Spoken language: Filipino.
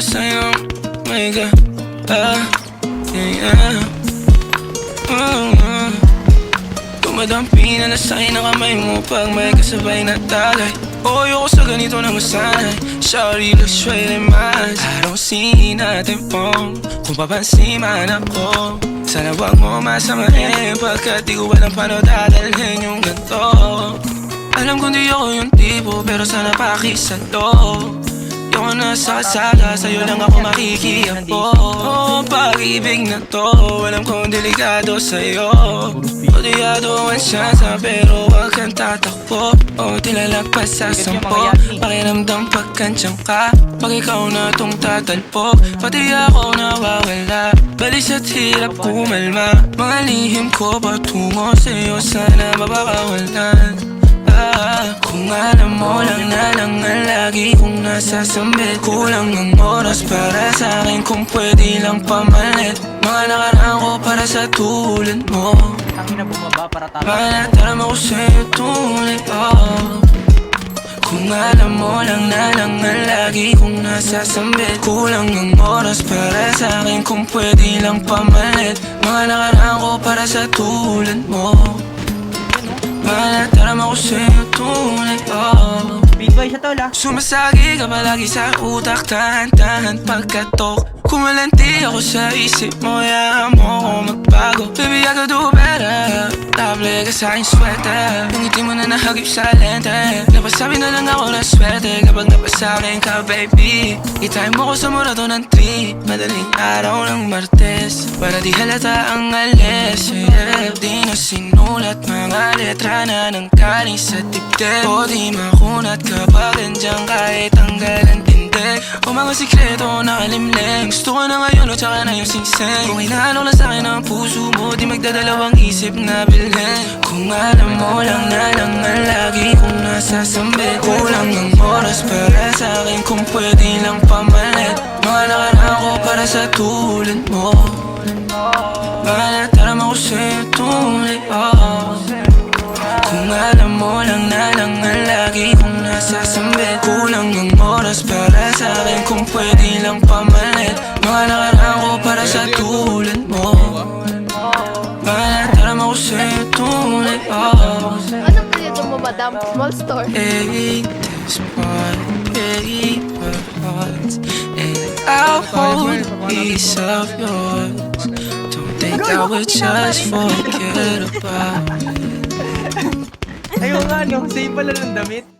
ka ah, yeah, yeah. Oh, oh. Dumadampi na lasay na kamay mo Pag may kasabay na tagay O ayoko sa ganito na masanay. Sorry, look straight in my I don't see nothing wrong. Kung papansin man ako Sana wag mo masamahin. Pagkat di ko alam paano dadalhin yung ganito Alam kong di ako yung tipo Pero sana pakisalo Yung nasa kasala Sa'yo lang ako makikiapo Oh, pag-ibig na to Alam kong delikado sa'yo. Odiyado ang siyansa Pero wag kang tatakbo. O tilalagpas sa sampo. Pakiramdam pagkansyang ka Pag ikaw na tong tatalpok Pati ako nawawala Balis at hirap kumalma. Mga lihim ko patungo sa'yo? Sana mabakawalan Ah, Kung alam mo lang na lagi kong nasasambit Kulang ang oras para sa akin kung pwede lang pamalit Mga nakaraan ko para sa tulad mo Ang ina bumaba para tama. Manataram ako sa'yo tunay oh. Kung alam mo lang na lang ang lagi kong nasasambit Kulang ang oras para sa akin kung pwede lang pamalit Mga nakaraan ko para sa tulad mo Manataram ako sa'yo tunay oh. Big boy siya tol ah. Sumasagi ka palagi sa utak Tahan-tahan pagkatok Kumalanti ako sa isip mo Hayaan mo ako magbago. Baby, I could do better. Table ka sa aking sweater Yung ngiti mo na nahagip sa lente. Napasabi na lang ako na swerte. Kapag napasakin ka, baby Itime mo ko sa murato ng tree Madaling araw ng di halata ang alis yeah. Di na sinulat. Mga letra na nang galing sa dibdib. O di makunat kapag andyan kahit tanggal ang tindig O mga sikreto na kalimlim Gusto ko na ngayon o tsaka na yung singsing Kung inaano lang sa'kin ang puso mo Di magdadalawang isip na bilhin. Kung alam mo lang na lang ang lagi kong nasasambit. Kulang ang oras para sa'kin kung pwede lang pamalit. Mga nakaraan ko para sa tulad mo Mga nataram ako sa'yo tunay oh. Kung alam mo lang na lang ang lagi kong nasasambit Kulang ang oras para sa akin kung pwede lang pamalit Mga nakaraan ko para sa tulad mo Mga nataram ako sa'yo tunay oh. Anong proyekto mo, madam? Small store? Hey, this part, hey, my heart And I'll hold piece of yours I would just forget about it Ayun nga, no. Same pala ng damit.